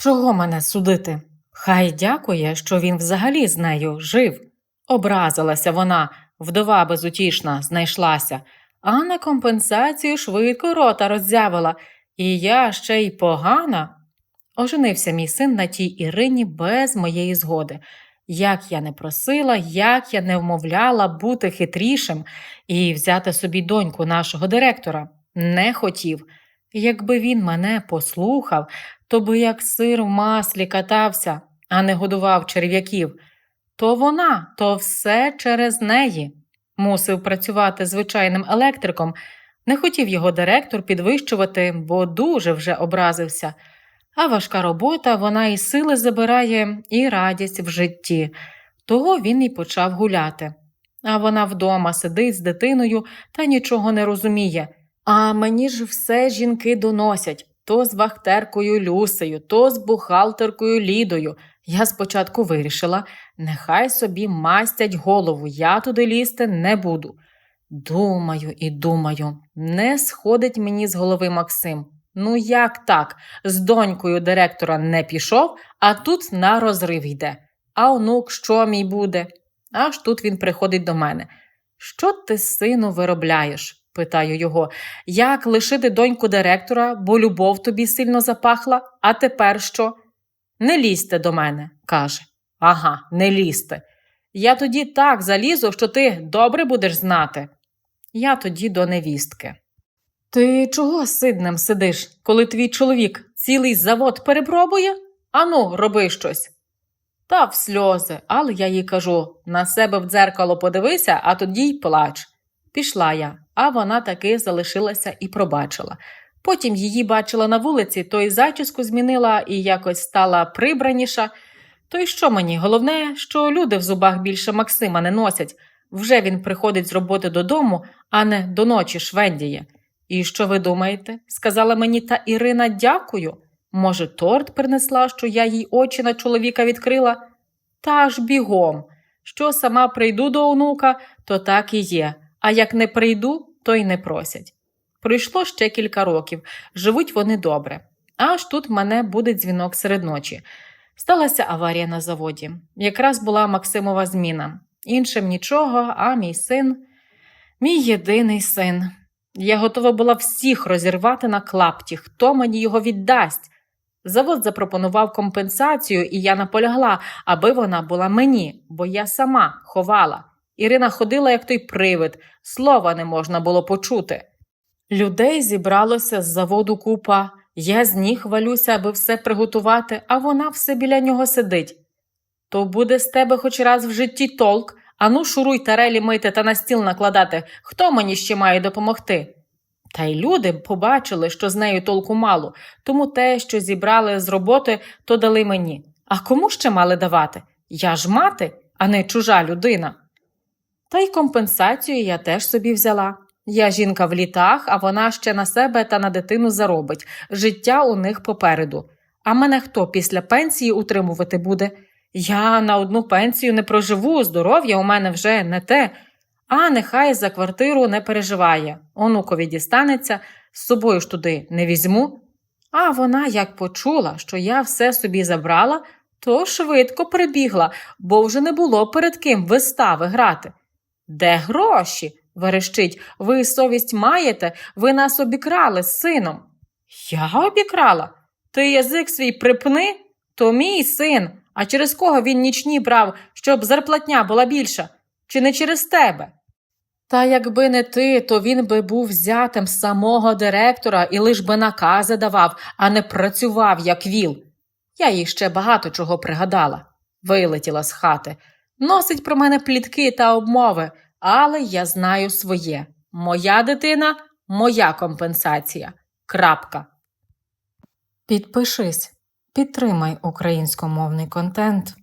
Чого мене судити? Хай дякує, що він взагалі з нею жив. Образилася вона, вдова безутішна, знайшлася, а на компенсацію швидко рота роззявила, і я ще й погана. Оженився мій син на тій Ірині без моєї згоди. Як я не просила, як я не вмовляла бути хитрішим і взяти собі доньку нашого директора, не хотів. Якби він мене послухав, то би як сир в маслі катався, а не годував черв'яків. То вона, то все через неї. Мусив працювати звичайним електриком, не хотів його директор підвищувати, бо дуже вже образився. А важка робота вона і сили забирає, і радість в житті. Того він і почав гуляти. А вона вдома сидить з дитиною та нічого не розуміє. А мені ж все жінки доносять то з вахтеркою Люсею, то з бухгалтеркою Лідою. Я спочатку вирішила, нехай собі мастять голову, я туди лізти не буду. Думаю і думаю, не сходить мені з голови Максим. Ну як так? З донькою директора не пішов, а тут на розрив йде. А онук що мій буде? Аж тут він приходить до мене. Що ти, сину, виробляєш? Питаю його. Як лишити доньку директора, бо любов тобі сильно запахла, а тепер що? Не лізьте до мене, каже. Ага, не лізьте. Я тоді так залізу, що ти добре будеш знати. Я тоді до невістки. Ти чого сиднем сидиш, коли твій чоловік цілий завод перепробує? Ану, роби щось. Та в сльози, але я їй кажу на себе в дзеркало подивися, а тоді й плач. Пішла я, а вона таки залишилася і пробачила. Потім її бачила на вулиці, то й зачіску змінила і якось стала прибраніша. То й що мені? Головне, що люди в зубах більше Максима не носять. Вже він приходить з роботи додому, а не до ночі швендіє. І що ви думаєте? сказала мені та Ірина дякую. Може, торт принесла, що я їй очі на чоловіка відкрила? Та ж бігом. Що сама прийду до онука, то так і є, а як не прийду, то й не просять. Пройшло ще кілька років, живуть вони добре. Аж тут в мене буде дзвінок серед ночі. Сталася аварія на заводі. Якраз була Максимова зміна. Іншим нічого, а мій син, мій єдиний син. Я готова була всіх розірвати на клапті, хто мені його віддасть. Завод запропонував компенсацію, і я наполягла, аби вона була мені, бо я сама ховала. Ірина ходила, як той привид, слова не можна було почути. Людей зібралося з заводу купа. Я з ніг валюся, аби все приготувати, а вона все біля нього сидить. То буде з тебе хоч раз в житті толк, ану шуруй тарелі мити та на стіл накладати, хто мені ще має допомогти. Та й люди побачили, що з нею толку мало, тому те, що зібрали з роботи, то дали мені. А кому ще мали давати? Я ж мати, а не чужа людина. Та й компенсацію я теж собі взяла. Я жінка в літах, а вона ще на себе та на дитину заробить. Життя у них попереду. А мене хто після пенсії утримувати буде? Я на одну пенсію не проживу, здоров'я у мене вже не те. А нехай за квартиру не переживає. Онукові дістанеться, з собою ж туди не візьму. А вона, як почула, що я все собі забрала, то швидко прибігла, бо вже не було перед ким вистави грати. Де гроші? верещить. Ви совість маєте, ви нас обікрали з сином. Я обікрала? Ти язик свій припни? То мій син. А через кого він нічні брав, щоб зарплатня була більша? Чи не через тебе? Та якби не ти, то він би був взятим самого директора і лиш би накази давав, а не працював, як віл. Я їй ще багато чого пригадала. Вилетіла з хати. Носить про мене плітки та обмови, але я знаю своє. Моя дитина моя компенсація. Крапка. Підпишись, підтримай українськомовний контент.